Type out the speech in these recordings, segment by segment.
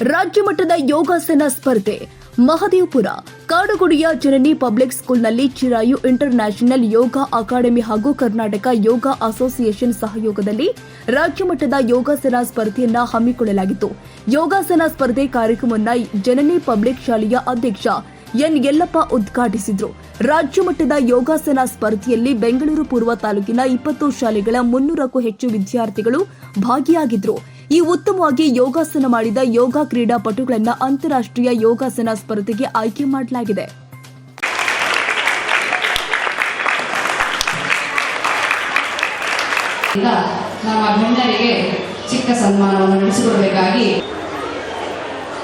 ರಾಜ್ಯ ಮಟ್ಟದ ಯೋಗಾಸನ ಸ್ಪರ್ಧೆ. ಮಹದೇವಪುರ, ಕಾಡುಗುಡಿಯ ಜನನಿ ಪಬ್ಲಿಕ್ ಸ್ಕೂಲ್ನಲ್ಲಿ Chirayu international yoga academy ಹಾಗೂ ಕರ್ನಾಟಕ ಯೋಗ ಅಸೋಸಿಯೇಷನ್ ಸಹಯೋಗದಲ್ಲಿ ರಾಜ್ಯ ಮಟ್ಟದ ಯೋಗಾಸನ ಸ್ಪರ್ಧೆಯನ್ನ ಹಮ್ಮಿಕೊಳ್ಳಲಾಗಿತ್ತು. ಯೋಗಾಸನ ಸ್ಪರ್ಧೆ ಕಾರ್ಯಕ್ರಮವನ್ನ ಜನನಿ ಪಬ್ಲಿಕ್ ಶಾಲೆಯ ಅಧ್ಯಕ್ಷ ಎನ್. ಯಲ್ಲಪ್ಪ ಉದ್ಘಾಟಿಸಿದ್ರು. ರಾಜ್ಯ ಮಟ್ಟದ ಯೋಗಾಸನ ಸ್ಪರ್ಧೆಯಲ್ಲಿ ಬೆಂಗಳೂರು ಪೂರ್ವ ತಾಲೂಕಿನ ಇಪ್ಪತ್ತು ಶಾಲೆಗಳ ಮುನ್ನೂರಕ್ಕೂ ಹೆಚ್ಚು ವಿದ್ಯಾರ್ಥಿಗಳು ಭಾಗಿಯಾಗಿದ್ರು. ಈ ಉತ್ತಮವಾಗಿ ಯೋಗಾಸನ ಮಾಡಿದ ಯೋಗ ಕ್ರೀಡಾಪಟುಗಳನ್ನು ಅಂತಾರಾಷ್ಟ್ರೀಯ ಯೋಗಾಸನ ಸ್ಪರ್ಧೆಗೆ ಆಯ್ಕೆ ಮಾಡಲಾಗಿದೆ. ನಮ್ಮ ಗಣ್ಯರಿಗೆ ಚಿಕ್ಕ ಸನ್ಮಾನವನ್ನು ನಡೆಸಿಕೊಡಬೇಕಾಗಿ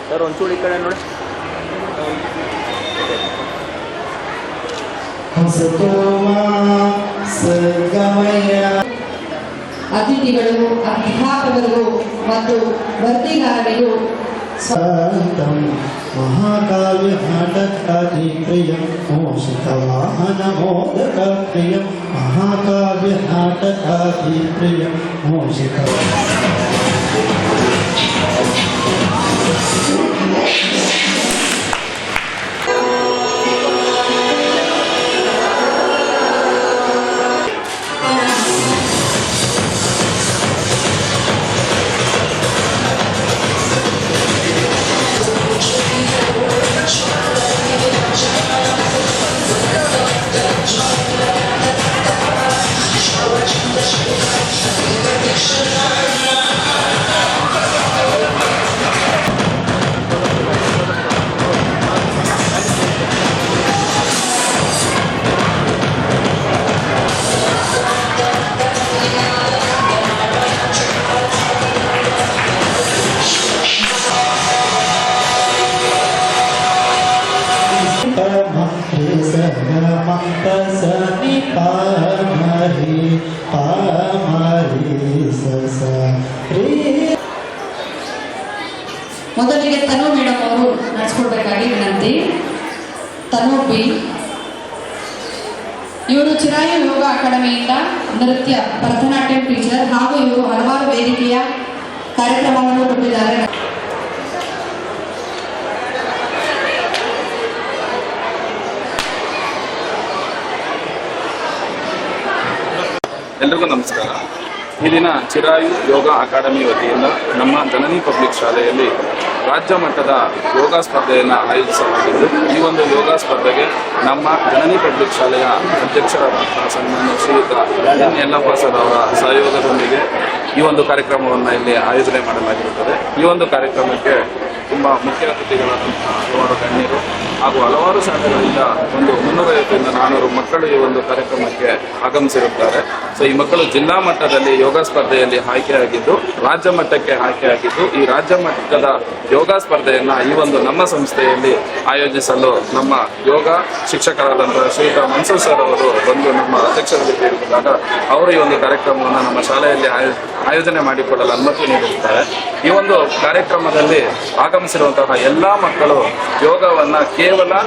ಸರ್ ಒಂಚೂರು ಈ ಕಡೆ ನೋಡಿ. ಹಸತೋಮ ಸಗಮಯ ಅತಿಥಿಗಳು ಅಧ್ಯಾಪಕರು ಮತ್ತು ವರದಿಗಾರರಿಗೂ ಶಾಂತಂ ಮಹಾಕಾವ್ಯ ನಾಟಕಾದಿ ಪ್ರಿಯಂ ಮೋಷಿತವಾಹನ ಮೋದಕ ಪ್ರಿಯಂ ಮಹಾಕಾವ್ಯ ನಾಟಕಾದಿ ಪ್ರಿಯಂ ಮೋಷಿತ ಪರಮಂತ್ರಿ ಇವರು ಚಿರಾಯು ಯೋಗ ಅಕಾಡೆಮಿಯಿಂದ ನೃತ್ಯ, ಭರತನಾಟ್ಯಂ ಟೀಚರ್ ಹಾಗೂ ಇವರು ಹಲವಾರು ವೇದಿಕೆಯ ಕಾರ್ಯಕ್ರಮವನ್ನು ಕೊಟ್ಟಿದ್ದಾರೆ. ಎಲ್ರಿಗೂ ನಮಸ್ಕಾರ. ಈ ದಿನ ಚಿರಾಯು ಯೋಗ ಅಕಾಡೆಮಿ ವತಿಯಿಂದ ನಮ್ಮ ಜನನಿ ಪಬ್ಲಿಕ್ ಶಾಲೆಯಲ್ಲಿ ರಾಜ್ಯ ಮಟ್ಟದ ಯೋಗ ಸ್ಪರ್ಧೆಯನ್ನು ಆಯೋಜಿಸಲಾಗಿದ್ದು, ಈ ಒಂದು ಯೋಗ ಸ್ಪರ್ಧೆಗೆ ನಮ್ಮ ಜನನಿ ಪಬ್ಲಿಕ್ ಶಾಲೆಯ ಅಧ್ಯಕ್ಷರ ಸನ್ಮಾನ್ಯ ಶ್ರೀಯುತ ಎನ್. ಯಲ್ಲಪ್ಪ ಸರ್ ಅವರ ಸಹಯೋಗದೊಂದಿಗೆ ಈ ಒಂದು ಕಾರ್ಯಕ್ರಮವನ್ನು ಇಲ್ಲಿ ಆಯೋಜನೆ ಮಾಡಲಾಗಿರುತ್ತದೆ. ಈ ಒಂದು ಕಾರ್ಯಕ್ರಮಕ್ಕೆ ತುಂಬ ಮುಖ್ಯ ಅತಿಥಿಗಳಾದಂತಹ ಹಲವಾರು ಗಣ್ಯರು ಹಾಗೂ ಹಲವಾರು ಶಾಲೆಗಳಿಂದ ಒಂದು ಮುನ್ನೂರೈವತ್ತರಿಂದ ನಾನೂರು ಮಕ್ಕಳು ಈ ಒಂದು ಕಾರ್ಯಕ್ರಮಕ್ಕೆ ಆಗಮಿಸಿರುತ್ತಾರೆ. ಸೊ ಈ ಮಕ್ಕಳು ಜಿಲ್ಲಾ ಮಟ್ಟದಲ್ಲಿ ಯೋಗ ಸ್ಪರ್ಧೆಯಲ್ಲಿ ಆಯ್ಕೆಯಾಗಿದ್ದು, ರಾಜ್ಯ ಮಟ್ಟಕ್ಕೆ ಆಯ್ಕೆಯಾಗಿದ್ದು, ಈ ರಾಜ್ಯ ಮಟ್ಟದ ಯೋಗ ಸ್ಪರ್ಧೆಯನ್ನ ಈ ಒಂದು ನಮ್ಮ ಸಂಸ್ಥೆಯಲ್ಲಿ ಆಯೋಜಿಸಲು ನಮ್ಮ ಯೋಗ ಶಿಕ್ಷಕರಾದಂತಹ ಶ್ರೀಯುತ ಮನ್ಸೂರ್ ಸರ್ ಅವರು ಬಂದು ನಮ್ಮ ಅಧ್ಯಕ್ಷರಲ್ಲಿ ಕೇಳಿದಾಗ ಅವರು ಈ ಒಂದು ಕಾರ್ಯಕ್ರಮವನ್ನು ನಮ್ಮ ಶಾಲೆಯಲ್ಲಿ ಆಯೋ- ಆಯೋಜನೆ ಮಾಡಿಕೊಳ್ಳಲು ಅನುಮತಿ ನೀಡಿರುತ್ತಾರೆ. ಈ ಒಂದು ಕಾರ್ಯಕ್ರಮದಲ್ಲಿ ಆಗಮಿಸಿರುವಂತಹ ಎಲ್ಲ ಮಕ್ಕಳು ಯೋಗವನ್ನ ಕೇವಲ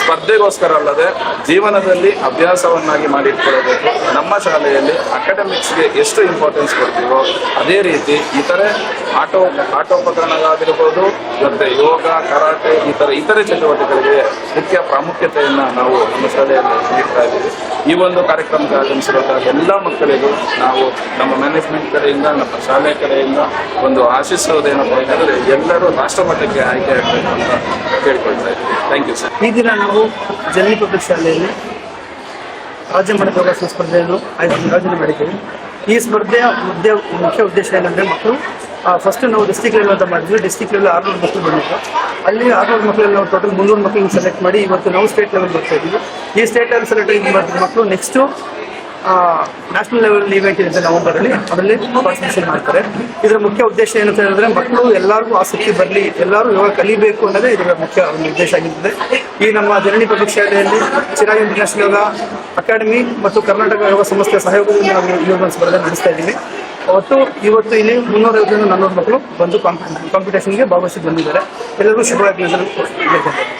ಸ್ಪರ್ಧೆಗೋಸ್ಕರ ಅಲ್ಲದೆ ಜೀವನದಲ್ಲಿ ಅಭ್ಯಾಸವನ್ನಾಗಿ ಮಾಡಿಟ್ಕೊಳ್ಳಬೇಕು. ನಮ್ಮ ಶಾಲೆಯಲ್ಲಿ ಅಕಾಡೆಮಿಕ್ಸ್ಗೆ ಎಷ್ಟು ಇಂಪಾರ್ಟೆನ್ಸ್ ಕೊಡ್ತೀವೋ ಅದೇ ರೀತಿ ಇತರೆ ಆಟೋ, ಆಟೋಪಕರಣಗಳಾಗಿರ್ಬೋದು, ಮತ್ತೆ ಯೋಗ, ಕರಾಟೆ ಥರ ಇತರೆ ಚಟುವಟಿಕೆಗಳಿಗೆ ಮುಖ್ಯ ಪ್ರಾಮುಖ್ಯತೆಯನ್ನು ನಾವು ನಮ್ಮ ಶಾಲೆಯಲ್ಲಿ ನೀಡ್ತಾ ಇದ್ದೀವಿ. ಈ ಒಂದು ಕಾರ್ಯಕ್ರಮಕ್ಕೆ ಆಗಮಿಸಿರುವಂತಹ ಎಲ್ಲ ಮಕ್ಕಳಿಗೂ ನಾವು ನಮ್ಮ ಮ್ಯಾನೇಜ್ಮೆಂಟ್ ಕಡೆಯಿಂದ, ನಮ್ಮ ಶಾಲೆ ಕಡೆಯಿಂದ ಒಂದು ಆಶಿಸುವುದೇನಪ್ಪ ಅಂತಂದರೆ ಎಲ್ಲರೂ ರಾಷ್ಟ್ರಮಟ್ಟಕ್ಕೆ ಆಯ್ಕೆ ಆಗಬೇಕು ಅಂತ ಕೇಳ್ಕೊಳ್ತಾ ಇದ್ದೀವಿ. ಥ್ಯಾಂಕ್ ಯು ಸರ್ ಈ ದಿನ ನಾವು ಜಲ್ಲಿ ಪಬ್ಲಿಕ್ ಶಾಲೆಯಲ್ಲಿ ರಾಜ್ಯ ಮಟ್ಟದ ಯೋಗಾಸನ ಸ್ಪರ್ಧೆಯನ್ನು ಆಯೋಜನೆ ಮಾಡಿದ್ದೀವಿ. ಈ ಸ್ಪರ್ಧೆಯ ಉದ್ದೇ ಮುಖ್ಯ ಉದ್ದೇಶ ಏನಂದರೆ ಮಕ್ಕಳು ಫಸ್ಟ್ ನಾವು ಡಿಸ್ಟಿಕ್ ಲೆವೆಲ್ ಅಂತ ಮಾಡಿದ್ವಿ. ಡಿಸ್ಟಿಕ್ ಲೆವೆಲ್ ಆರ್ನೂರು ಮಕ್ಕಳು ಬಂದಿತ್ತು ಅಲ್ಲಿ ಆರ್ನೂರು ಮಕ್ಕಳಲ್ಲಿ ನಾವು ಟೋಟಲ್ ಮುನ್ನೂರು ಮಕ್ಕಳನ್ನ ಸೆಲೆಕ್ಟ್ ಮಾಡಿ ಇವತ್ತು ನಾವು ಸ್ಟೇಟ್ ಲೆವೆಲ್ ಬರ್ತಾ ಇದ್ದೀವಿ. ಈ ಸ್ಟೇಟ್ ಲೆವೆಲ್ ಸೆಲೆಕ್ಟ್ ಮಾಡಿದ ಮಕ್ಕಳು ನೆಕ್ಸ್ಟು ನ್ಯಾಷನಲ್ ಲೆವೆಲ್ ಈವೆಂಟ್ ಇದೆ ನವೆಂಬರಲ್ಲಿ ಅದರಲ್ಲಿ ಪಾರ್ಟಿಸಿಪೇಷನ್ ಮಾಡ್ತಾರೆ. ಇದರ ಮುಖ್ಯ ಉದ್ದೇಶ ಏನಂತ ಹೇಳಿದ್ರೆ, ಮಕ್ಕಳು ಎಲ್ಲರಿಗೂ ಆಸಕ್ತಿ ಬರಲಿ, ಎಲ್ಲರೂ ಯೋಗ ಕಲಿಬೇಕು ಅನ್ನೋದೇ ಇದರ ಮುಖ್ಯ ಉದ್ದೇಶ ಆಗಿರ್ತದೆ. ಈ ನಮ್ಮ ಜನನಿ ಪಬ್ಲಿಕ್ ಶಾಲೆಯಲ್ಲಿ ಚಿರಾಗಿ ಇಂಟರ್ನ್ಯಾಷನಲ್ ಯೋಗ ಅಕಾಡೆಮಿ ಮತ್ತು ಕರ್ನಾಟಕ ಯೋಗ ಸಂಸ್ಥೆ ಸಹಯೋಗದಿಂದ ನಾವು ಯೋಗ ಸ್ಪರ್ಧೆ ನಡೆಸ್ತಾ ಇದ್ದೀವಿ. ಅವತ್ತು ಇವತ್ತು ಇಲ್ಲಿ ಮುನ್ನೂರೈವತ್ತರಿಂದ ನಾನ್ನೂರು ಮಕ್ಕಳು ಬಂದು ಕಾಂಪಿಟೇಷನ್ಗೆ ಭಾಗವಹಿಸಿ ಬಂದಿದ್ದಾರೆ. ಎಲ್ಲರಿಗೂ ಶುಭವಾಗಿ